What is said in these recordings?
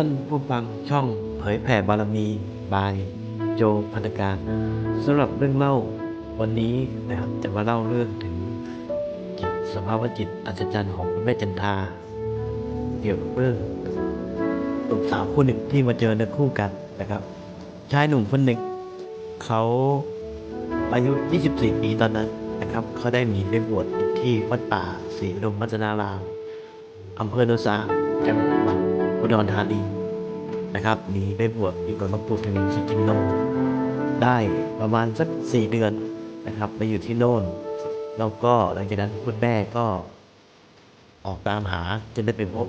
ท่านผู้ฟังช่องเผยแผ่บารมีบายโจพันธการสำหรับเรื่องเล่าวันนี้นะครับจะมาเล่าเรื่องถึงจิตสภาวะจิตอัศจรรย์ของแม่จันทาเกี่ยวกับเรื่องหนุ่มสาวคู่หนึ่งที่มาเจอเนื้อคู่กันนะครับชายหนุ่มคนหนึ่งเขาอายุ 24 ปีตอนนั้นนะครับเขาได้หนีไปบวชที่วัดป่าศรีลมพัฒนารามอำเภอโนนสาจังหวัด อุดรธานีนะครับหนีไปบวชอยู่กับหลวงปู่ทวีสิจินโนได้ประมาณสักสี่เดือนนะครับไปอยู่ที่โน่นแล้วก็หลังจากนั้นคุณแม่ก็ออกตามหาจนได้ไปพบ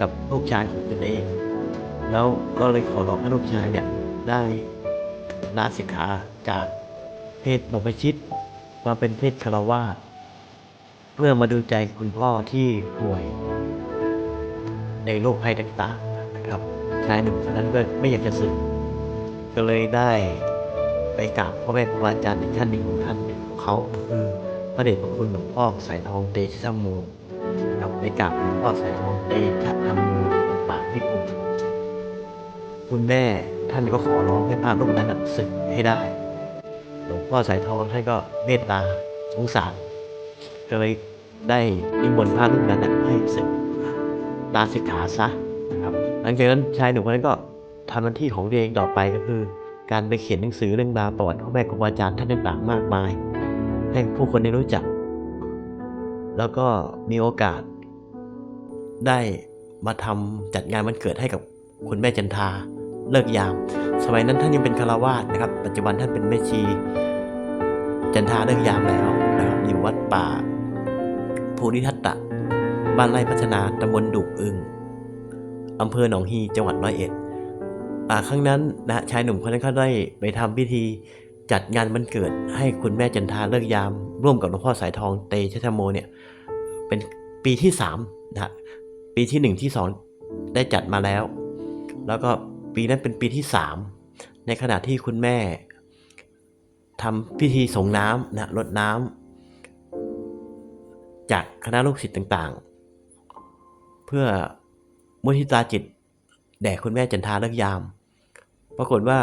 กับลูกชายของตนเอง แล้วก็เลยขอร้องให้ลูกชายเนี่ยได้ลาสิกขาจากเพศบรรพชิตมาเป็นเพศคารวาสเพื่อมาดูใจคุณพ่อที่ป่วย ในโรคภัยต่างๆนะครับชายหนุ่มคนนั้นก็ไม่อยากจะสึก ก็เลยได้ไปกราบพ่อแม่ครูอาจารย์อีกท่านหนึ่งของท่านเนี่ยของเขาคือพระเดชพระคุณหลวงพ่อสายทองเตชะธรรมโมครับไปกราบหลวงพ่อสายทองเตชะธรรมโมปากพิกุลคุณแม่ท่านก็ขอร้องให้พระรูปนั้นสึกให้ได้ หลวงพ่อสายทองท่านก็เมตตาสงสารก็เลยได้นิมนต์พระรูปนั้นให้สึก ลาสิกขาซะนะครับหลังจากนั้นชายหนุ่มคนนั้นก็ทำหน้าที่ของตัวเองต่อไปก็คือ การไปเขียนหนังสือเรื่องราวประวัติพ่อแม่ครูอาจารย์ท่านต่างๆมากมาย ให้ผู้คนได้รู้จัก แล้วก็มีโอกาส ได้มาทำจัดงานวันเกิดให้กับคุณแม่จันทาเลิกยาม สมัยนั้นท่านยังเป็นคารวาสนะครับ ปัจจุบันท่านเป็นแม่ชี จันทาเลิกยามแล้วนะครับอยู่วัดป่าภูริทัตตะ บ้านไร่พัฒนาตำบลดุกอึงอำเภอหนองฮีจังหวัดร้อยเอ็ดอ่าครั้งนั้นนะชายหนุ่มคนนั้นเขาได้ไปทำพิธีจัดงานวันเกิดให้คุณแม่จันทาเลิกยาม ร่วมกับหลวงพ่อสายทองเตชะธโมเนี่ยเป็นปีที่สามนะปีที่หนึ่งที่สองได้จัดมาแล้ว แล้วก็ปีนั้นเป็นปีที่สามในขณะที่คุณแม่ทำพิธีส่งน้ำนะรดน้ำจากคณะลูกศิษย์ต่างๆ เพื่อมุทิตาจิต แด่คุณแม่จันทาเลิกยาม ปรากฏว่า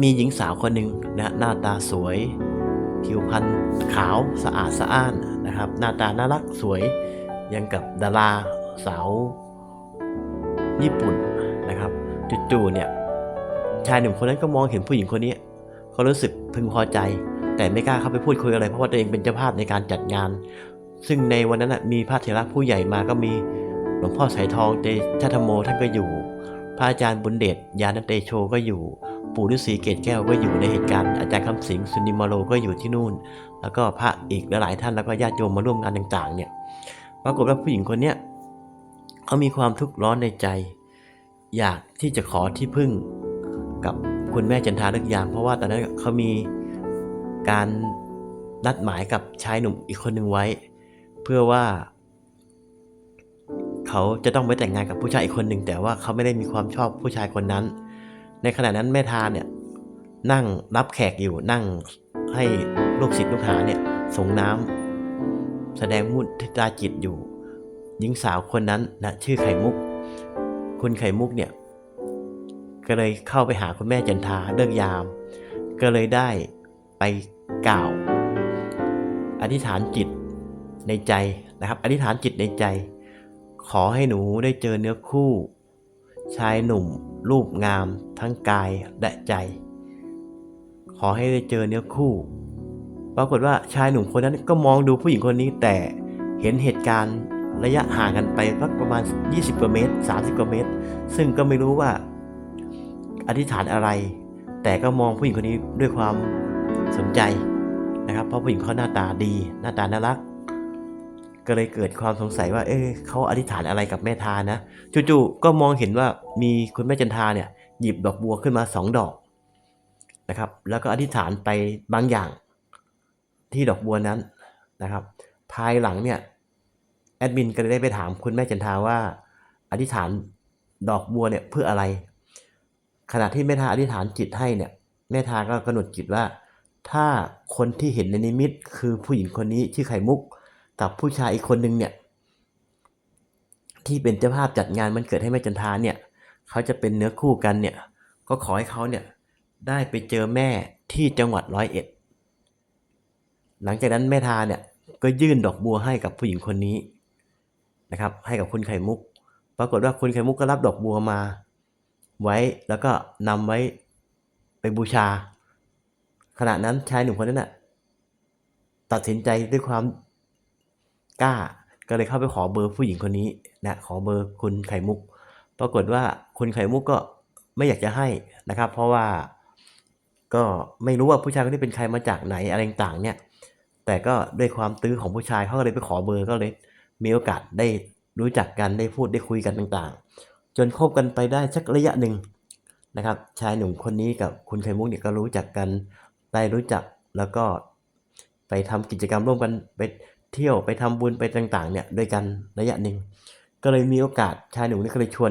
มีหญิงสาวคนหนึ่งนะหน้าตาสวย ผิวพรรณขาวสะอาดสะอ้านนะครับ หน้าตาน่ารักสวยยังกับดาราสาวญี่ปุ่นนะครับจู่ๆเนี่ยชายหนุ่มคนนั้นก็มองเห็นผู้หญิงคนนี้เขารู้สึกพึงพอใจ แต่ไม่กล้าเข้าไปพูดคุยอะไรเพราะว่าตัวเองเป็นเจ้าภาพในการจัดงาน ซึ่งในวันนั้นนะมีพระเถระผู้ใหญ่มาก็มี หลวงพ่อสายทองเตชะธรรมโมท่านก็อยู่ พระอาจารย์บุญเดชยานเตโชก็อยู่ ปู่ฤาษีเกตแก้วก็อยู่ในเหตุการณ์อาจารย์คำสิงสุนิมาโลก็อยู่ที่นู่น แล้วก็พระอีกหลายท่านแล้วก็ญาติโยมมาร่วมงานต่างๆ เนี่ยปรากฏว่าผู้หญิงคนเนี้ยเขามีความทุกข์ร้อนในใจ อยากที่จะขอที่พึ่งกับคุณแม่จันทาเลิกยาม เพราะว่าตอนนั้นเขามีการนัดหมายกับชายหนุ่มอีกคนหนึ่งไว้ เพื่อว่า เขาจะต้องไปแต่งงานกับผู้ชายอีกคนหนึ่งแต่ว่าเขาไม่ได้มีความชอบผู้ชายคนนั้น ในขณะนั้นแม่ทาเนี่ยนั่งรับแขกอยู่นั่งให้ลูกศิษย์ลูกหาเนี่ยส่งน้ำแสดงมุทิตาจิตอยู่ หญิงสาวคนนั้นนะชื่อไข่มุก คุณไข่มุกเนี่ยก็เลยเข้าไปหาคุณแม่จันทาเลิกยาม ก็เลยได้ไปกล่าว อธิษฐานจิตในใจนะครับ อธิษฐานจิตในใจ ขอให้หนูได้เจอเนื้อคู่ ชายหนุ่ม รูปงาม ทั้งกายและใจ ขอให้ได้เจอเนื้อคู่ ปรากฏว่าชายหนุ่มคนนั้นก็มองดูผู้หญิงคนนี้แต่เห็นเหตุการณ์ระยะห่างกันไปสักประมาณ 20กว่าเมตร 30กว่าเมตร ซึ่งก็ไม่รู้ว่าอธิษฐานอะไร แต่ก็มองผู้หญิงคนนี้ด้วยความสนใจนะครับ เพราะผู้หญิงเขาหน้าตาดี หน้าตาน่ารัก ก็เลยเกิดความสงสัยว่า เอ๊ะเขาอธิษฐานอะไรกับแม่ทานะ จู่ๆก็มองเห็นว่ามีคุณแม่จันทาเนี่ยหยิบดอกบัวขึ้นมาสองดอกนะครับ แล้วก็อธิษฐานไปบางอย่างที่ดอกบัวนั้นนะครับ ภายหลังเนี่ยแอดมินก็เลยได้ไปถามคุณแม่จันทาว่า อธิษฐานดอกบัวเนี่ยเพื่ออะไร ขณะที่แม่ทาอธิษฐานจิตให้เนี่ยแม่ทาก็กำหนดจิตว่า ถ้าคนที่เห็นในนิมิตคือผู้หญิงคนนี้ชื่อไข่มุก กับผู้ชายอีกคนนึงเนี่ย ที่เป็นเจ้าภาพจัดงานมันเกิดให้แม่จันทาเนี่ยเขาจะเป็นเนื้อคู่กันเนี่ย ก็ขอให้เขาเนี่ยได้ไปเจอแม่ที่จังหวัดร้อยเอ็ด หลังจากนั้นแม่ทาเนี่ยก็ยื่นดอกบัวให้กับผู้หญิงคนนี้นะครับ ให้กับคุณไข่มุก ปรากฏว่าคุณไข่มุกก็รับดอกบัวมา ไว้แล้วก็นำไว้ไปบูชา ขณะนั้นชายหนุ่มคนนั้นน่ะตัดสินใจด้วยความ กล้า ก็เลยเข้าไปขอเบอร์ผู้หญิงคนนี้นะขอเบอร์คุณไข่มุก ปรากฏว่าคุณไข่มุกก็ไม่อยากจะให้นะครับ เพราะว่าก็ไม่รู้ว่าผู้ชายคนนี้เป็นใครมาจากไหนอะไรต่างเนี่ย แต่ก็ด้วยความตื้อของผู้ชายเขาก็เลยไปขอเบอร์ก็เลยมีโอกาสได้รู้จักกันได้พูดได้คุยกันต่างๆ จนคบกันไปได้สักระยะหนึ่งนะครับ ชายหนุ่มคนนี้กับคุณไข่มุกเนี่ยก็รู้จักกันได้รู้จักแล้วก็ไปทำกิจกรรมร่วมกันไป เที่ยวไปทำบุญไปต่างๆเนี่ยด้วยกันระยะหนึ่งก็เลยมีโอกาสชายหนุ่มนี่ก็เลยชวน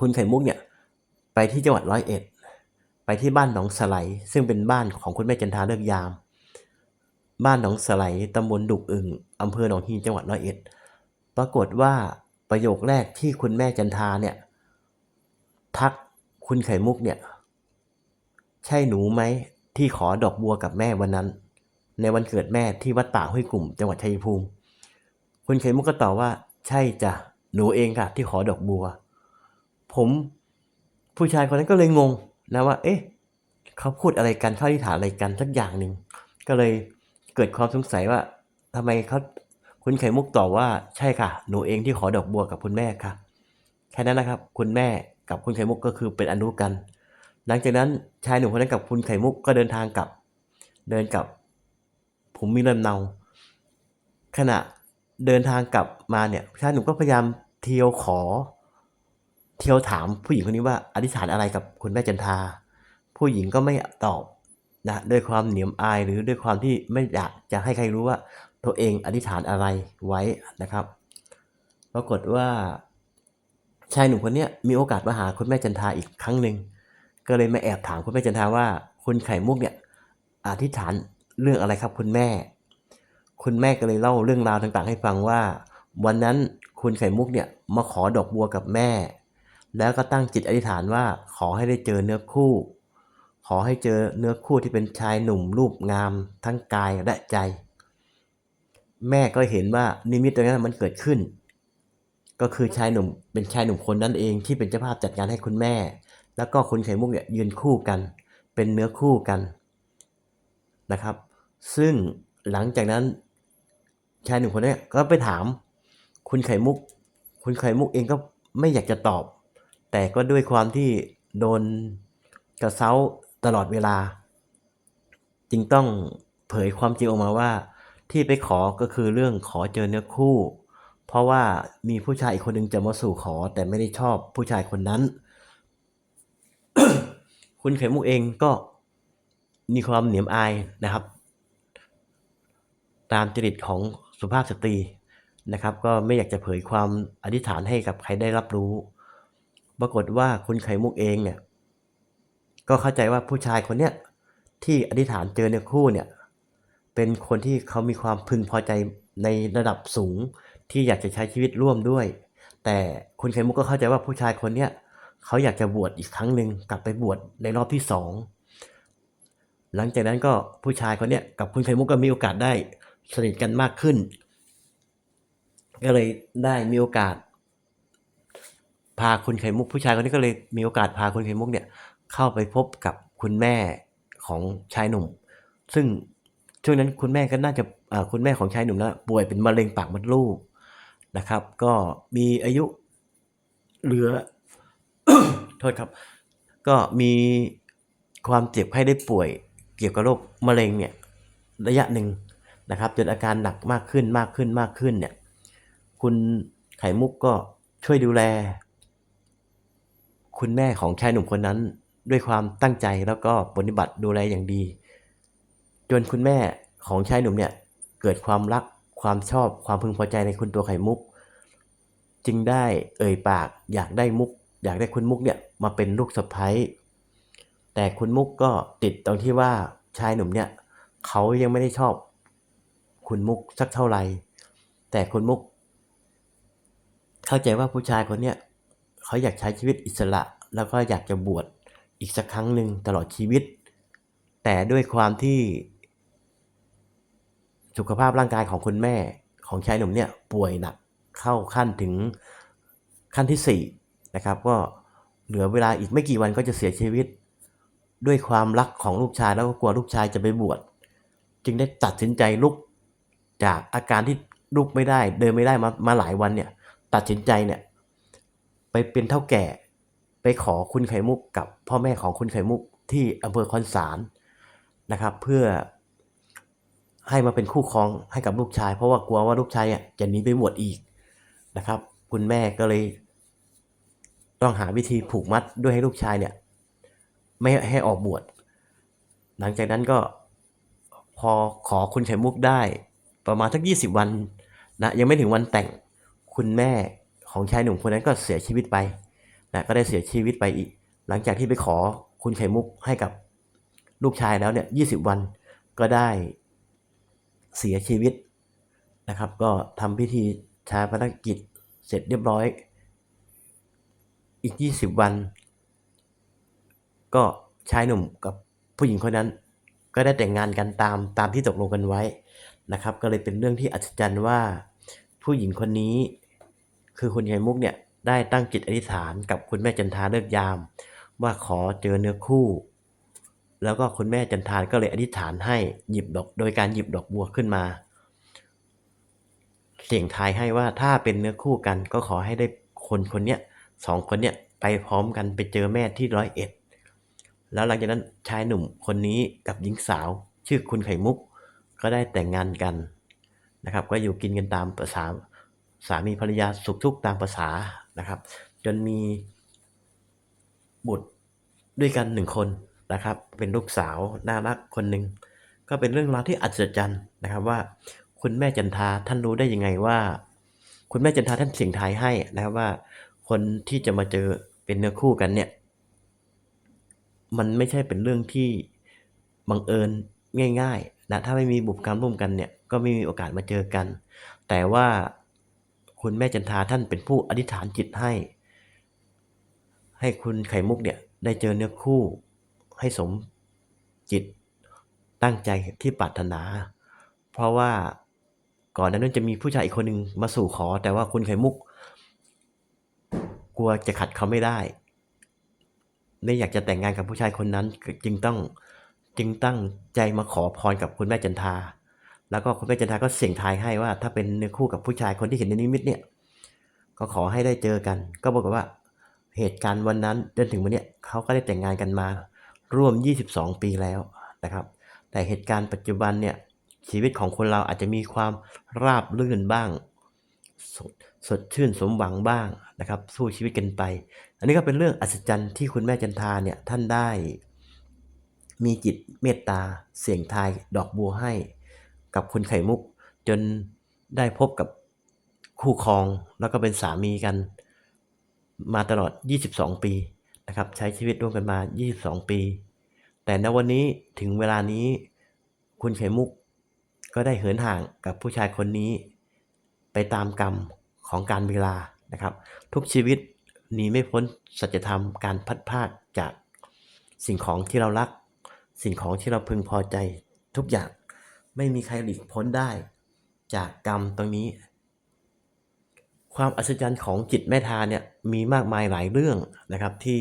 คุณไข่มุกเนี่ยไปที่จังหวัดร้อยเอ็ด ไปที่บ้านหนองสไลซึ่งเป็นบ้านของคุณแม่จันทาเลิกยาม บ้านหนองสไลตำบลดุกอึ่งอำเภอหนองฮีจังหวัดร้อยเอ็ด ปรากฏว่าประโยคแรกที่คุณแม่จันทาเนี่ยทักคุณไข่มุกเนี่ย ใช่หนูไหมที่ขอดอกบัวกับแม่วันนั้น ในวันเกิดแม่ที่วัดป่าห้วยกลุ่มจังหวัดชัยภูมิ คุณไข่มุกก็ตอบว่า ใช่จ้ะหนูเองค่ะ ที่ขอดอกบัว ผมผู้ชายคนนั้นก็เลยงงนะว่า เอ๊ะ เขาพูดอะไรกันเขาอธิษฐานอะไรกันสักอย่างหนึ่งก็เลยเกิดความสงสัยว่าทำไมเขาคุณไข่มุกตอบว่าใช่ค่ะ หนูเองที่ขอดอกบัวกับคุณแม่ค่ะ แค่นั้นนะครับ คุณแม่กับคุณไข่มุกก็คือเป็นอนุกัน หลังจากนั้นชายหนุ่มคนนั้นกับคุณไข่มุกก็เดินทางกลับ เดินกลับ ผมมีลำเนา ขณะเดินทางกลับมาเนี่ยชายหนุ่มก็พยายามเที่ยวขอ เที่ยวถามผู้หญิงคนนี้ว่าอธิษฐานอะไรกับคุณแม่จันทา ผู้หญิงก็ไม่ตอบนะด้วยความเหนียมอายหรือด้วยความที่ไม่อยากจะให้ใครรู้ว่า ตัวเองอธิษฐานอะไรไว้นะครับปรากฏว่า ชายหนุ่มคนนี้มีโอกาสมาหาคุณแม่จันทาอีกครั้งหนึ่งก็เลยมาแอบถามคุณแม่จันทาว่าคุณไข่มุกเนี่ยอธิษฐาน เรื่องอะไรครับคุณแม่ คุณแม่ก็เลยเล่าเรื่องราวต่างๆ ให้ฟังว่า วันนั้นคุณไข่มุกเนี่ยมาขอดอกบัวกับแม่ แล้วก็ตั้งจิตอธิษฐานว่าขอให้ได้เจอเนื้อคู่ ขอให้เจอเนื้อคู่ที่เป็นชายหนุ่มรูปงาม ทั้งกายและใจ แม่ก็เห็นว่านิมิตตรงนั้นมันเกิดขึ้น ก็คือชายหนุ่มเป็นชายหนุ่มคนนั้นเองที่เป็นเจ้าภาพจัดงานให้คุณแม่ แล้วก็คุณไข่มุกเนี่ยยืนคู่กัน เป็นเนื้อคู่กัน นะครับ ซึ่งหลังจากนั้นชายหนุ่มคนนี้ก็ไปถาม คุณไข่มุก คุณไข่มุกเองก็ไม่อยากจะตอบ แต่ก็ด้วยความที่โดนกระเซ้าตลอดเวลา จึงต้องเผยความจริงออกมาว่า ที่ไปขอก็คือเรื่องขอเจอเนื้อคู่ เพราะว่ามีผู้ชายอีกคนหนึ่งจะมาสู่ขอ แต่ไม่ได้ชอบผู้ชายคนนั้น คุณไข่มุกเองก็ มีความเหนียมอายนะครับ ตามจริตของสุภาพสตรีนะครับ ก็ไม่อยากจะเผยความอธิษฐานให้กับใครได้รับรู้ ปรากฏว่าคุณไข่มุกเองเนี่ย ก็เข้าใจว่าผู้ชายคนเนี้ยที่อธิษฐานเจอเนื้อคู่เนี่ย เป็นคนที่เขามีความพึงพอใจในระดับสูงที่อยากจะใช้ชีวิตร่วมด้วย แต่คุณไข่มุกก็เข้าใจว่าผู้ชายคนเนี้ยเขาอยากจะบวชอีกครั้งหนึ่งกลับไปบวชในรอบที่สอง หลังจากนั้นก็ผู้ชายคนเนี้ยกับคุณไข่มุกก็มีโอกาสได้สนิทกันมากขึ้น ก็เลยได้มีโอกาส พาคุณไข่มุก ผู้ชายคนนี้ก็เลยมีโอกาสพาคุณไข่มุกเนี่ยเข้าไปพบกับคุณแม่ของชายหนุ่ม ซึ่งช่วงนั้นคุณแม่ก็น่าจะคุณแม่ของชายหนุ่มนะป่วยเป็นมะเร็งปากมดลูกนะครับ ก็มีอายุเหลือโทษครับ ก็มีความเจ็บไข้ได้ป่วย กี่ยวกับโรคมะเร็งเนี่ยระยะหนึ่งนะครับ จนอาการหนักมากขึ้นมากขึ้นมากขึ้นเนี่ยคุณไข่มุกก็ช่วยดูแล คุณแม่ของชายหนุ่มคนนั้นด้วยความตั้งใจแล้วก็ปฏิบัติดูแลอย่างดี จนคุณแม่ของชายหนุ่มเนี่ยเกิดความรักความชอบความพึงพอใจในคุณตัวไข่มุก จึงได้เอ่ยปากอยากได้มุก อยากได้คุณมุกเนี่ยมาเป็นลูกสะใภ้ แต่คุณมุกก็ติดตรงที่ว่าชายหนุ่มเนี่ยเขายังไม่ได้ชอบ คุณมุกสักเท่าไหร่แต่คุณมุก เข้าใจว่าผู้ชายคนเนี้ยเขาอยากใช้ชีวิตอิสระ แล้วก็อยากจะบวชอีกสักครั้งหนึ่งตลอดชีวิต แต่ด้วยความที่ สุขภาพร่างกายของคุณแม่ของชายหนุ่มเนี่ยป่วยหนักเข้าขั้นถึงขั้นที่สี่นะครับก็เหลือเวลาอีกไม่กี่วันก็จะเสียชีวิต ด้วยความรักของลูกชายแล้วก็กลัวลูกชายจะไปบวชจึงได้ตัดสินใจลุกจากอาการที่ลุกไม่ได้ เดินไม่ได้มามาหลายวันเนี่ย ตัดสินใจเนี่ย ไปเป็นเท่าแก่ไปขอคุณไข่มุกกับพ่อแม่ของคุณไข่มุกที่อำเภอคอนสารนะครับ เพื่อให้มาเป็นคู่ครองให้กับลูกชาย เพราะว่ากลัวว่าลูกชายอะจะหนีไปบวชอีกนะครับ คุณแม่ก็เลย ต้องหาวิธีผูกมัดด้วยให้ลูกชายเนี่ย ไม่ให้ออกบวชหลังจากนั้นก็พอขอคุณไข่มุกได้ ประมาณสักยี่สิบวันนะยังไม่ถึงวันแต่งคุณแม่ของชายหนุ่มคนนั้นก็เสียชีวิตไปนะก็ได้เสียชีวิตไปอีก หลังจากที่ไปขอคุณไข่มุกให้กับลูกชายแล้วเนี่ยยี่สิบวันก็ได้เสียชีวิตนะครับ ก็ทำพิธีชาปนกิจเสร็จเรียบร้อย อีกยี่สิบวัน ก็ชายหนุ่มกับผู้หญิงคนนั้น ก็ได้แต่งงานกันตามตามที่ตกลงกันไว้นะครับ ก็เลยเป็นเรื่องที่อัศจรรย์ว่า ผู้หญิงคนนี้ คือคุณยายมุกเนี่ยได้ตั้งจิตอธิษฐานกับคุณแม่จันทาเลิกยาม ว่าขอเจอเนื้อคู่ แล้วก็คุณแม่จันทาก็เลยอธิษฐานให้หยิบดอก โดยการหยิบดอกบัวขึ้นมาเสี่ยงทายให้ว่าถ้าเป็นเนื้อคู่กันก็ขอให้ได้คนคนเนี้ยสองคนเนี้ยไปพร้อมกันไปเจอแม่ที่ร้อยเอ็ด แล้วหลังจากนั้นชายหนุ่มคนนี้กับหญิงสาว ชื่อคุณไข่มุก ก็ได้แต่งงานกันนะครับ ก็อยู่กินกันตามภาษาสามีภรรยาสุขทุกข์ตามภาษานะครับ จนมีบุตรด้วยกันหนึ่งคนนะครับ เป็นลูกสาวน่ารักคนหนึ่งก็เป็นเรื่องราวที่อัศจรรย์นะครับว่าคุณแม่จันทาท่านรู้ได้ยังไงว่า คุณแม่จันทาท่านเสียงทายให้นะครับว่า คนที่จะมาเจอเป็นเนื้อคู่กันเนี่ย มันไม่ใช่เป็นเรื่องที่บังเอิญง่ายๆนะถ้าไม่มีบุพกรรมร่วมกันเนี่ยก็ไม่มีโอกาสมาเจอกัน แต่ว่าคุณแม่จันทาท่านเป็นผู้อธิษฐานจิตให้ ให้คุณไข่มุกเนี่ยได้เจอเนื้อคู่ให้สมจิตตั้งใจที่ปรารถนา เพราะว่าก่อนหนานั้นจะมีผู้ชายอีกคนหนึ่งมาสู่ขอ แต่ว่าคุณไข่มุก กลัวจะขัดเขาไม่ได้ ไม่อยากจะแต่งงานกับผู้ชายคนนั้นจึงต้องจึงตั้งใจมาขอพรกับคุณแม่จันทา แล้วก็คุณแม่จันทาก็เสี่ยงทายให้ว่า ถ้าเป็นเนื้อคู่กับผู้ชายคนที่เห็นในนิมิตเนี่ย ก็ขอให้ได้เจอกัน ก็บอกว่าเหตุการณ์วันนั้นจนถึงวันเนี้ยเขาก็ได้แต่งงานกันมา ร่วม 22 ปีแล้วนะครับ แต่เหตุการณ์ปัจจุบันเนี่ยชีวิตของคนเราอาจจะมีความราบรื่นบ้าง สดชื่นสมหวังบ้างนะครับ สู้ชีวิตกันไป อันนี้ก็เป็นเรื่องอัศจรรย์ที่คุณแม่จันทาเนี่ยท่านได้ มีจิตเมตตาเสี่ยงทายดอกบัวให้ กับคุณไข่มุก จนได้พบกับคู่ครองแล้วก็เป็นสามีกัน มาตลอด 22 ปีนะครับ ใช้ชีวิตร่วมกันมา 22 ปี แต่ณวันนี้ถึงเวลานี้คุณไข่มุกก็ได้เหินห่างกับผู้ชายคนนี้ ไปตามกรรม ของการเวลานะครับ ทุกชีวิตหนีไม่พ้นสัจธรรมการพัดพากจากสิ่งของที่เรารัก สิ่งของที่เราพึงพอใจทุกอย่างไม่มีใครหลีกพ้นได้ จากกรรมตรงนี้ ความอัศจรรย์ของจิตแม่ทาเนี่ยมีมากมายหลายเรื่องนะครับที่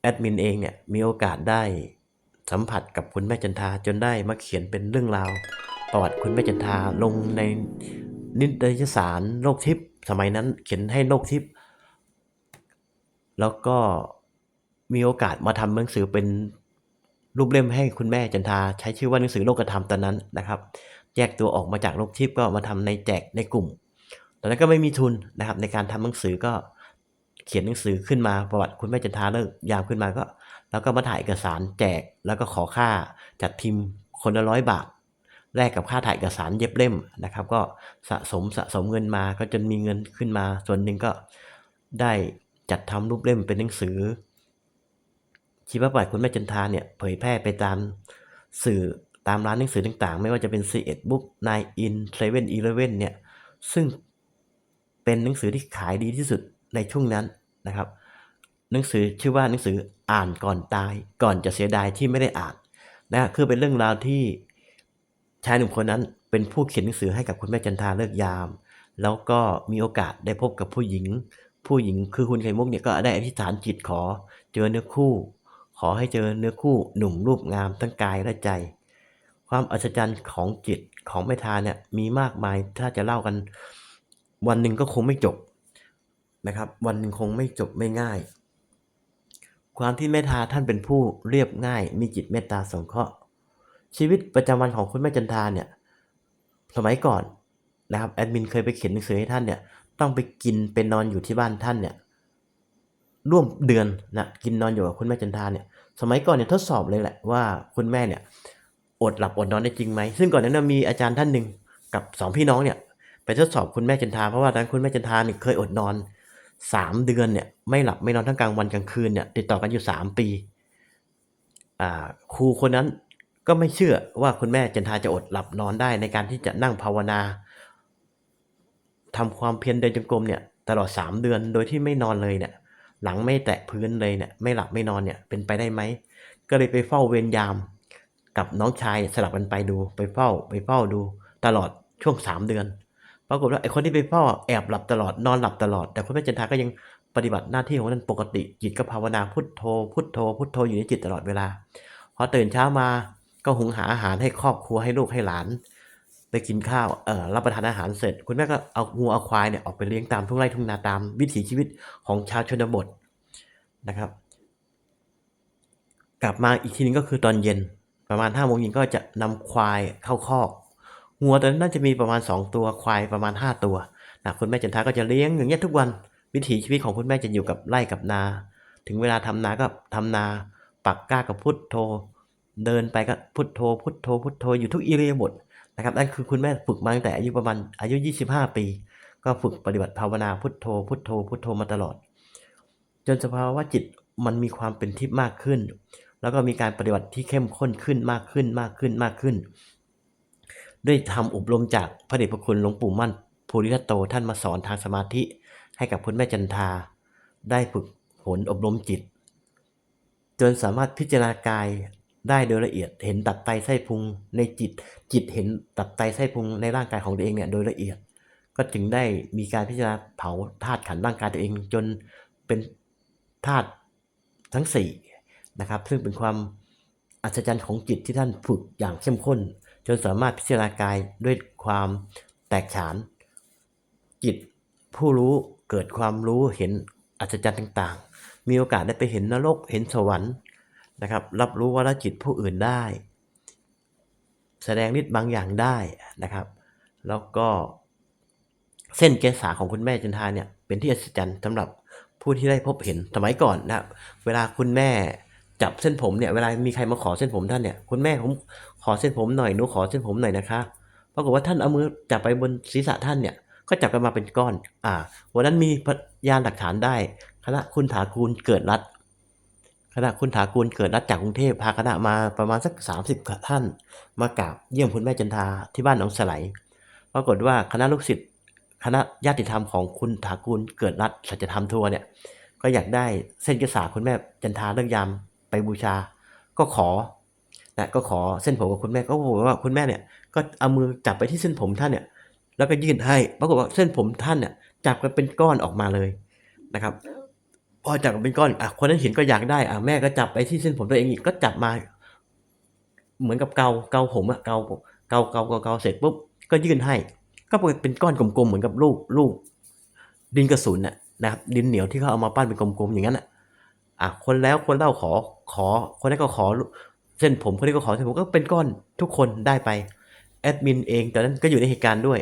แอดมินเองเนี่ยมีโอกาสได้สัมผัสกับคุณแม่จันทาจนได้มาเขียนเป็นเรื่องราวประวัติคุณแม่จันทาลงใน นิตยสารโลกทิพย์สมัยนั้นเขียนให้โลกทิพย์แล้วก็มีโอกาสมาทำหนังสือเป็นรูปเล่มให้คุณแม่จันทาใช้ชื่อว่าหนังสือโลกธรรมตอนนั้นนะครับ แยกตัวออกมาจากโลกทิพย์ก็มาทำในแจกในกลุ่ม ตอนนั้นก็ไม่มีทุนนะครับ ในการทำหนังสือก็เขียนหนังสือขึ้นมาประวัติคุณแม่จันทาเลิกยามขึ้นมาก็ แล้วก็มาถ่ายเอกสารแจกแล้วก็ขอค่าจัดพิมพ์คนละร้อยบาท แลกกับค่าถ่ายเอกสารเย็บเล่มนะครับ ก็สะสมสะสมเงินมาก็จนมีเงินขึ้นมา ส่วนหนึ่งก็ได้จัดทำรูปเล่มเป็นหนังสือ ชีวประวัติคุณแม่จันทาเนี่ยเผยแพร่ไปตามสื่อตามร้านหนังสือต่างๆ ไม่ว่าจะเป็น C 1 Book 9 in 7 Eleven เนี่ยซึ่งเป็นหนังสือที่ขายดีที่สุดในช่วงนั้นนะครับ หนังสือชื่อว่าหนังสืออ่านก่อนตาย ก่อนจะเสียดายที่ไม่ได้อ่านนะฮะคือเป็นเรื่องราวที่ ชายหนุ่มคนนั้นเป็นผู้เขียนหนังสือให้กับคุณแม่จันทาเลิกยาม แล้วก็มีโอกาสได้พบกับผู้หญิง ผู้หญิงคือคุณไข่มุกเนี่ยก็ได้อธิษฐานจิตขอ เจอเนื้อคู่ ขอให้เจอเนื้อคู่หนุ่มรูปงามทั้งกายและใจ ความอัศจรรย์ของจิตของแม่ทาเนี่ยมีมากมายถ้าจะเล่ากัน วันหนึ่งก็คงไม่จบนะครับ วันหนึ่งคงไม่จบไม่ง่าย ความที่แม่ทาท่านเป็นผู้เรียบง่าย มีจิตเมตตาสงเคราะห์ ชีวิตประจำวันของคุณแม่จันทาเนี่ย สมัยก่อนนะครับแอดมินเคยไปเขียนหนังสือให้ท่านเนี่ยต้องไปกินเป็นนอนอยู่ที่บ้านท่านเนี่ยร่วมเดือนนะกินนอนอยู่กับคุณแม่จันทาเนี่ยสมัยก่อนเนี่ยทดสอบเลยแหละว่าคุณแม่เนี่ยอดหลับอดนอนได้จริงไหมซึ่งก่อนนั้นมีอาจารย์ท่านหนึ่งกับสองพี่น้องเนี่ยไปทดสอบคุณแม่จันทาเพราะว่าตอนคุณแม่จันทาเนี่ยเคยอดนอนสามเดือนเนี่ยไม่หลับไม่นอนทั้งกลางวันกลางคืนเนี่ยติดต่อกันอยู่สามปีอ่าครูคนนั้น ก็ไม่เชื่อว่าคุณแม่จันทาจะอดหลับนอนได้ในการที่จะนั่งภาวนาทำความเพียรเดินจงกรมเนี่ยตลอดสามเดือนโดยที่ไม่นอนเลยเนี่ยหลังไม่แตะพื้นเลยเนี่ยไม่หลับไม่นอนเนี่ยเป็นไปได้ไหม ก็เลยไปเฝ้าเวรยาม กับน้องชายสลับกันไปดูไปเฝ้าไปเฝ้าดูตลอดช่วงสามเดือน ปรากฏว่าไอ้คนที่ไปเฝ้าแอบหลับตลอดนอนหลับตลอด แต่คุณแม่จันทาก็ยังปฏิบัติหน้าที่ของท่านปกติจิตก็ภาวนาพุทโธพุทโธพุทโธอยู่ในจิตตลอดเวลาพอตื่นเช้ามา ก็หุงหาอาหารให้ครอบครัวให้ลูกให้หลาน ไปกินข้าวเอ่อรับประทานอาหารเสร็จ คุณแม่ก็เอางูเอาควายเนี่ยออกไปเลี้ยงตามทุ่งไร่ทุ่งนาตามวิถีชีวิตของชาวชนบทนะครับ กลับมาอีกทีนึงก็คือตอนเย็นประมาณห้าโมงเย็นก็จะนำควายเข้าคอกงัวตอนนั้นน่าจะมีประมาณ 2 ตัวควายประมาณ 5 ตัวนะคุณแม่จันทาก็จะเลี้ยงอย่างเงี้ยทุกวันวิถีชีวิตของคุณแม่จะอยู่กับไร่กับนา ถึงเวลาทำนาก็ทำนา ปักก้ากับพุทโธ เดินไปก็พุทโธพุทโธพุทโธอยู่ทุกอิริยาบถนะครับนั่นคือคุณแม่ฝึกมาตั้งแต่อายุประมาณอายุ 25 ปี ก็ฝึกปฏิบัติภาวนาพุทโธพุทโธพุทโธมาตลอด จนสภาวะจิตมันมีความเป็นทิพย์มากขึ้น แล้วก็มีการปฏิบัติที่เข้มข้นขึ้นมากขึ้นมากขึ้นมากขึ้น ด้วยทำอบรมจากพระเดชพระคุณหลวงปู่มั่นภูริทัตโตท่านมาสอนทางสมาธิให้กับคุณแม่จันทา ได้ฝึกฝนอบรมจิต จนสามารถพิจารณากาย ได้โดยละเอียดเห็นตับไตไส้พุงในจิต จิตเห็นตับไตไส้พุงในร่างกายของตัวเองเนี่ยโดยละเอียด ก็จึงได้มีการพิจารณาเผาธาตุขันร่างกายตัวเองจนเป็นธาตุทั้งสี่นะครับซึ่งเป็นความอัศจรรย์ของจิตที่ท่านฝึกอย่างเข้มข้น จนสามารถพิจารณากายด้วยความแตกฉาน จิตผู้รู้เกิดความรู้เห็นอัศจรรย์ต่าง ๆ มีโอกาสได้ไปเห็นนรกเห็นสวรรค์ นะครับ รับรู้ว่าละจิตผู้อื่นได้ แสดงฤทธิ์บางอย่างได้นะครับ แล้วก็เส้นเกษาของคุณแม่จันทาเนี่ยเป็นที่อัศจรรย์สำหรับผู้ที่ได้พบเห็นสมัยก่อนนะเวลาคุณแม่จับเส้นผมเนี่ยเวลามีใครมาขอเส้นผมท่านเนี่ยคุณแม่ผมขอเส้นผมหน่อยหนูขอเส้นผมหน่อยนะคะปรากฏว่าท่านเอามือจับไปบนศีรษะท่านเนี่ยก็จับกันมาเป็นก้อน อ่า วันนั้นมีพยานหลักฐานได้ คณะคุณถากูลเกิดรัฐ คณะคุณถากูลเกิดรัฐจากกรุงเทพพาคณะมาประมาณสัก 30ท่าน มากราบเยี่ยมคุณแม่จันทาที่บ้านหนองสไลปรากฏว่าคณะลูกศิษย์คณะญาติธรรมของคุณถากูลเกิดรัฐสัจธรรมทัวร์เนี่ยก็อยากได้เส้นกษาคุณแม่จันทาเลิกยามไปบูชา ก็ขอนะก็ขอเส้นผมกับคุณแม่ก็บอกว่าคุณแม่เนี่ยก็เอามือจับไปที่เส้นผมท่านเนี่ยแล้วก็ยื่นให้ปรากฏว่าเส้นผมท่านเนี่ยจับกันเป็นก้อนออกมาเลยนะครับ พอจับเป็นก้อนอะคนนั้นเห็นก็อยากได้อะแม่ก็จับไปที่เส้นผมตัวเองอีกก็จับมา เหมือนกับเกาเกาผมอะเกาเกาเกาเกาเกาเสร็จปุ๊บก็ยื่นให้ ก็เป็นก้อนกลมๆเหมือนกับลูกลูกดินกระสุนน่ะนะครับดินเหนียวที่เขาเอามาปั้นเป็นกลมๆอย่างนั้นอะอะคนแล้วคนเล่าขอขอ คนนั้นก็ขอเส้นผมคนนี้ก็ขอเส้นผมก็เป็นก้อนทุกคนได้ไปแอดมินเองตอนนั้นก็อยู่ในเหตุการณ์ด้วย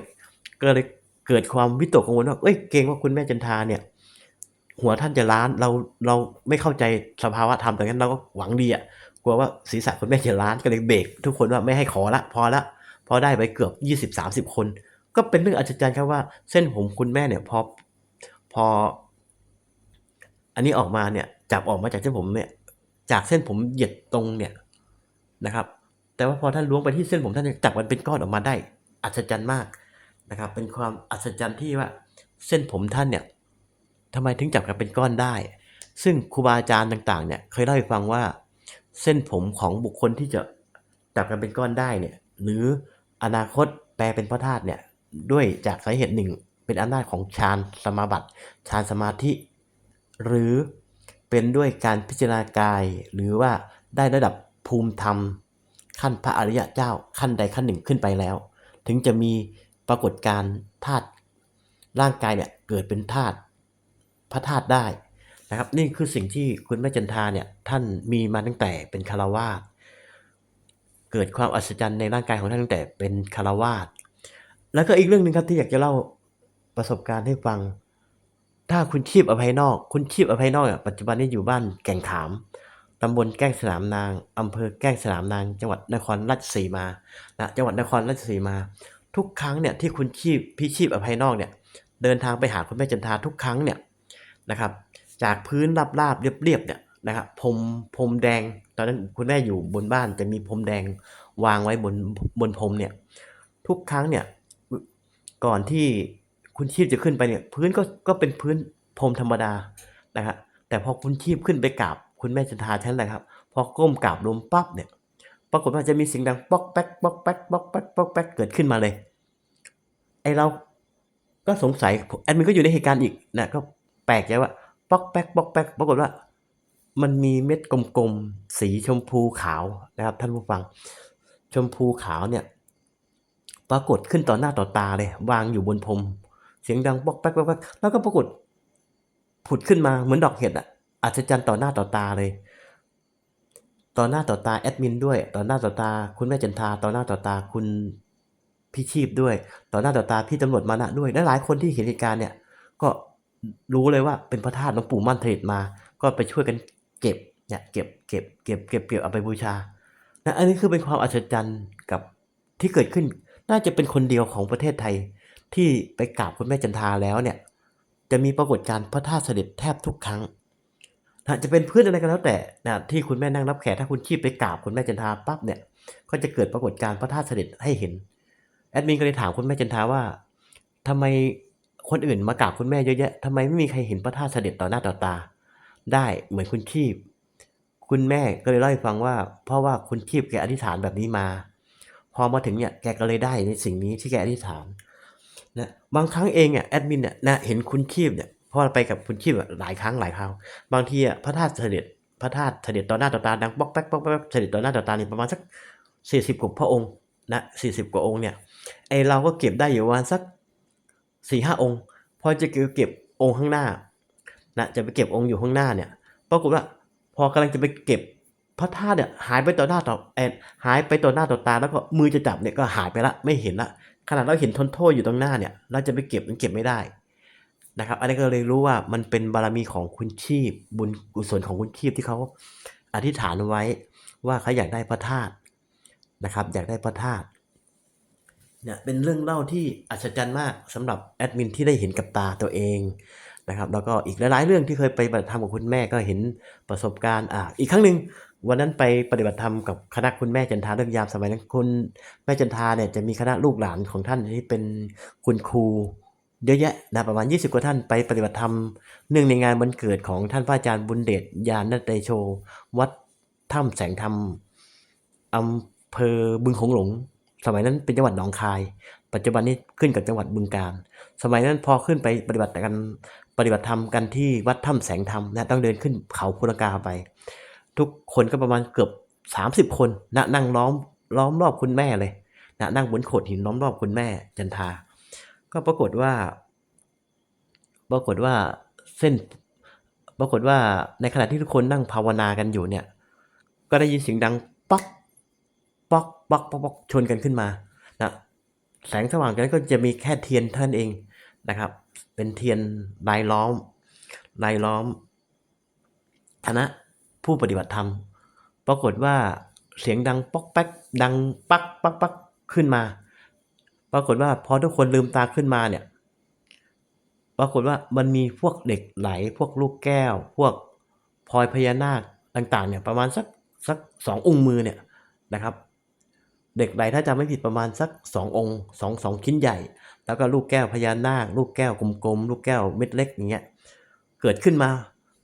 ก็เลยเกิดความวิตกกังวลว่าเอ้ยเกรงว่าคุณแม่จันทาเนี่ย หัวท่านจะล้านเราเราไม่เข้าใจสภาวะธรรมแต่งั้นเราก็หวังดีอะกลัวว่าศีรษะคุณแม่จะล้านก็เลยเบรกทุกคนว่าไม่ให้ขอละพอละพอได้ไปเกือบยี่สิบสามสิบคน ก็เป็นเรื่องอัศจรรย์ครับว่าเส้นผมคุณแม่เนี่ยพอพอ อันนี้ออกมาเนี่ยจับออกมาจากเส้นผมเนี่ยจากเส้นผมเหยียดตรงเนี่ยนะครับ แต่ว่าพอท่านล้วงไปที่เส้นผมท่านจับมันเป็นก้อนออกมาได้ อัศจรรย์มากนะครับ เป็นความอัศจรรย์ที่ว่าเส้นผมท่านเนี่ย ทำไมถึงจับกันเป็นก้อนได้ ซึ่งครูบาอาจารย์ต่างๆเนี่ยเคยเล่าให้ฟังว่า เส้นผมของบุคคลที่จะจับกันเป็นก้อนได้เนี่ยหรืออนาคตแปลเป็นพระธาตุเนี่ยด้วยจากสาเหตุหนึ่งเป็นอำนาจของฌานสมาบัติฌานสมาธิ หรือเป็นด้วยการพิจารณากาย หรือว่าได้ระดับภูมิธรรม ขั้นพระอริยเจ้าขั้นใดขั้นหนึ่งขึ้นไปแล้ว ถึงจะมีปรากฏการณ์ธาตุร่างกายเนี่ยเกิดเป็นธาตุ พระธาตุได้นะครับ นี่คือสิ่งที่คุณแม่จันทาเนี่ยท่านมีมาตั้งแต่เป็นคารวาสเกิดความอัศจรรย์ในร่างกายของท่านตั้งแต่เป็นคารวาสแล้วก็อีกเรื่องหนึ่งครับที่อยากจะเล่าประสบการณ์ให้ฟัง ถ้าคุณชีพอภัยนอก คุณชีพอภัยนอกอะปัจจุบันนี้อยู่บ้านแก่งขามตำบลแก้งสนามนางอำเภอแก้งสนามนาง จังหวัดนครราชสีมานะจังหวัดนครราชสีมา ทุกครั้งเนี่ยที่คุณชีพพี่ชีพอภัยนอกเนี่ยเดินทางไปหาคุณแม่จันทาทุกครั้งเนี่ย นะครับ จากพื้นราบๆเรียบๆเนี่ยนะครับพรมพรมแดง ตอนนั้นคุณแม่อยู่บนบ้านจะมีพรมแดงวางไว้บนบนพรมเนี่ยทุกครั้งเนี่ยก่อนที่คุณชีพจะขึ้นไปเนี่ยพื้นก็ก็เป็นพื้นพรมธรรมดานะครับแต่พอคุณชีพขึ้นไปกราบคุณแม่จันทาท่านแหละครับพอก้มกราบลงปั๊บเนี่ยปรากฏว่าจะมีเสียงดังป๊อกแป๊กป๊อกแป๊กป๊อกแป๊กป๊อกแป๊กเกิดขึ้นมาเลยไอเราก็สงสัยแอดมินก็อยู่ในเหตุการณ์อีกนะก็ แปลกใจว่าป๊อกแป๊กป๊อกแป๊กปรากฏว่า มันมีเม็ดกลมๆสีชมพูขาวนะครับ ท่านผู้ฟัง ชมพูขาวเนี่ย ปรากฏขึ้นต่อหน้าต่อตาเลย วางอยู่บนพรมเสียงดังป๊อกแป๊กป๊อกแป๊กแล้วก็ปรากฏผุดขึ้นมาเหมือนดอกเห็ดอะอัศจรรย์ต่อหน้าต่อตาเลย ต่อหน้าต่อตาแอดมินด้วย ต่อหน้าต่อตา คุณแม่จันทา ต่อหน้าต่อตาคุณพี่ชีพด้วย ต่อหน้าต่อตาพี่ตำรวจมานะด้วย และหลายคนที่เห็นเหตุการณ์เนี่ย ก็ รู้เลยว่าเป็นพระธาตุหลวงปู่มั่นเทรดมา ก็ไปช่วยกันเก็บเนี่ยเก็บเก็บเก็บเก็บเก็บเอาไปบูชานะอันนี้คือเป็นความอัศจรรย์กับที่เกิดขึ้น น่าจะเป็นคนเดียวของประเทศไทย ที่ไปกราบคุณแม่จันทาแล้วเนี่ย จะมีปรากฏการณ์พระธาตุเสด็จแทบทุกครั้งนะจะเป็นพื้นอะไรก็แล้วแต่นะที่คุณแม่นั่งรับแขกถ้าคุณชีพไปกราบคุณแม่จันทาปั๊บเนี่ย ก็จะเกิดปรากฏการณ์พระธาตุเสด็จให้เห็น แอดมินก็เลยถามคุณแม่จันทาว่าทำไม คนอื่นมากราบคุณแม่เยอะแยะทำไมไม่มีใครเห็นพระธาตุเสด็จต่อหน้าต่อตา ได้เหมือนคุณชีพคุณแม่ก็เลยเล่าให้ฟังว่า เพราะว่าคุณชีพแกอธิษฐานแบบนี้มา พอมาถึงเนี่ยแกก็เลยได้ในสิ่งนี้ที่แกอธิษฐานนะบางครั้งเองอะแอดมินเนี่ยนะเห็นคุณชีพเนี่ยพราะเราไปกับคุณชีพอะหลายครั้งหลายคราวบางทีอะพระธาตุเสด็จพระธาตุเสด็จต่อหน้าต่อตาดังป๊อกแป๊กป๊อกแป๊กเสด็จต่อหน้าต่อตาเนี่ยประมาณสักสี่สิบกว่าพระองค์นะสี่สิบกว่าองค์เนี่ยไอเราก็เก็บได้อยู่ประมาณสัก สี่ห้าองค์ พอจะเก็บองค์ข้างหน้านะจะไปเก็บองค์อยู่ข้างหน้าเนี่ยปรากฏว่าพอกำลังจะไปเก็บพระธาตุเนี่ยหายไปต่อหน้าต่อแอนหายไปต่อหน้าต่อตาแล้วก็มือจะจับเนี่ยก็หายไปละไม่เห็นละขนาดเราเห็นทนโทษอยู่ตรงหน้าเนี่ย เราจะไปเก็บมันเก็บไม่ได้นะครับอันนี้ก็เลยรู้ว่ามันเป็นบารมีของคุณชีพ บุญกุศลของคุณชีพที่เขาอธิษฐานไว้ว่าเขาอยากได้พระธาตุนะครับ อยากได้พระธาตุ เนี่ยเป็นเรื่องเล่าที่อัศจรรย์มากสำหรับแอดมินที่ได้เห็นกับตาตัวเองนะครับแล้วก็อีกหลายๆเรื่องที่เคยไปปฏิบัติธรรมกับคุณแม่ก็เห็นประสบการณ์อ่าอีกครั้งหนึ่งวันนั้นไปปฏิบัติธรรมกับคณะคุณแม่จันทาเรื่องยามสมัยนั้นคุณแม่จันทาเนี่ยจะมีคณะลูกหลานของท่านที่เป็นคุณครูเยอะแยะนะประมาณ 20 กว่าท่านไปปฏิบัติธรรมเนื่องในงานวันเกิดของท่านพระอาจารย์บุญเดชยานนัตโช วัดถ้ำแสงธรรมอำเภอบึงโขงหลง สมัยนั้นเป็นจังหวัดหนองคาย ปัจจุบันนี้ขึ้นกับจังหวัดบึงกาฬสมัยนั้นพอขึ้นไปปฏิบัติกันปฏิบัติธรรมกันที่วัดถ้ำแสงธรรมนะต้องเดินขึ้นเขาพุรกาไป ทุกคนก็ประมาณเกือบสามสิบคนนะนั่งล้อมล้อมรอบคุณแม่เลยนะนั่งบนโขดหินล้อมรอบคุณแม่จันทา ก็ปรากฏว่า ปรากฏว่าเส้น ปรากฏว่าในขณะที่ทุกคนนั่งภาวนากันอยู่เนี่ย ก็ได้ยินเสียงดังป๊อก ป๊อกป๊อกป๊อกป๊อกชนกันขึ้นมานะแสงสว่างกันก็จะมีแค่เทียนเท่านั้นเองนะครับ เป็นเทียนลายล้อมลายล้อมคณะผู้ปฏิบัติธรรม ปรากฏว่าเสียงดังป๊อกแป๊กดังปักปักปักขึ้นมา ปรากฏว่าพอทุกคนลืมตาขึ้นมาเนี่ย ปรากฏว่ามันมีพวกเหล็กไหล พวกลูกแก้ว พวกพลอยพญานาคต่างๆเนี่ยประมาณสักสักสององค์มือเนี่ยนะครับ เด็กไหลถ้าจำไม่ผิดประมาณสักสององค์สองสองชิ้นใหญ่ แล้วก็ลูกแก้วพญานาค ลูกแก้วกลมๆ ลูกแก้วเม็ดเล็กอย่างเงี้ย เกิดขึ้นมา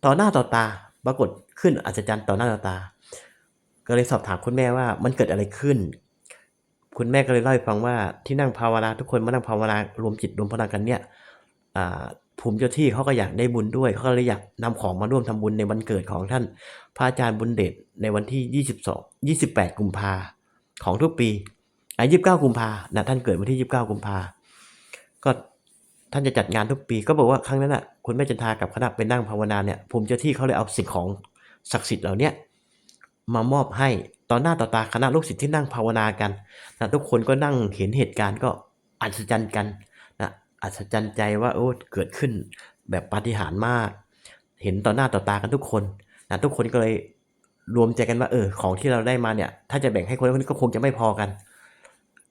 ต่อหน้าต่อตา ปรากฏขึ้นอัศจรรย์ต่อหน้าต่อตา ก็เลยสอบถามคุณแม่ว่ามันเกิดอะไรขึ้น คุณแม่ก็เลยเล่าให้ฟังว่าที่นั่งภาวนาทุกคนมานั่งภาวนารวมจิตรวมพลังกันเนี่ยอ่าภูมิเจ้าที่เขาก็อยากได้บุญด้วย เขาก็เลยอยากนำของมาร่วมทำบุญในวันเกิดของท่านพระอาจารย์บุญเดชในวันที่ 22 28 กุมภา ของทุกปีอะ29กุมภานะท่านเกิดวันที่ 29กุมภาก็ท่านจะจัดงานทุกปี ก็บอกว่าครั้งนั้นอะคุณแม่จันทากับคณะไปนั่งภาวนาเนี่ยภูมิเจ้าที่เขาเลยเอาสิ่งของศักดิ์สิทธิ์เหล่านี้มามอบให้ต่อหน้าต่อตาคณะลูกศิษย์ที่นั่งภาวนากันนะทุกคนก็นั่งเห็นเหตุการณ์ก็อัศจรรย์กันนะอัศจรรย์ใจว่าโอ้เกิดขึ้นแบบปาฏิหาริย์มาก เห็นต่อหน้าต่อตากันทุกคนนะทุกคนก็เลย รวมใจกันว่าเออของที่เราได้มาเนี่ย ถ้าจะแบ่งให้คนคนนี้ก็คงจะไม่พอกัน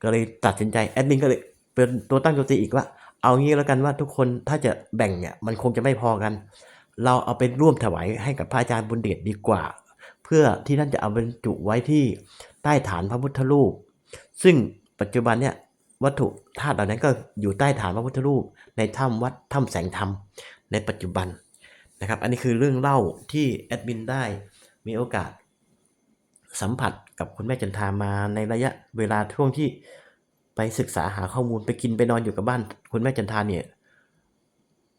ก็เลยตัดสินใจแอดมินก็เลยเป็นตัวตั้งตัวตีอีกว่า เอางี้แล้วกันว่าทุกคนถ้าจะแบ่งเนี่ยมันคงจะไม่พอกัน เราเอาไปร่วมถวายให้กับพระอาจารย์บุญเดชดีกว่า เพื่อที่ท่านจะเอาบรรจุไว้ที่ใต้ฐานพระพุทธรูป ซึ่งปัจจุบันเนี่ยวัตถุธาตุเหล่านั้นก็อยู่ใต้ฐานพระพุทธรูป ในถ้ำวัดถ้ำแสงธรรมในปัจจุบันนะครับ อันนี้คือเรื่องเล่าที่แอดมินได้ มีโอกาสสัมผัสกับคุณแม่จันทามาในระยะเวลาช่วงที่ไปศึกษาหาข้อมูลไปกินไปนอนอยู่กับบ้านคุณแม่จันทาเนี่ย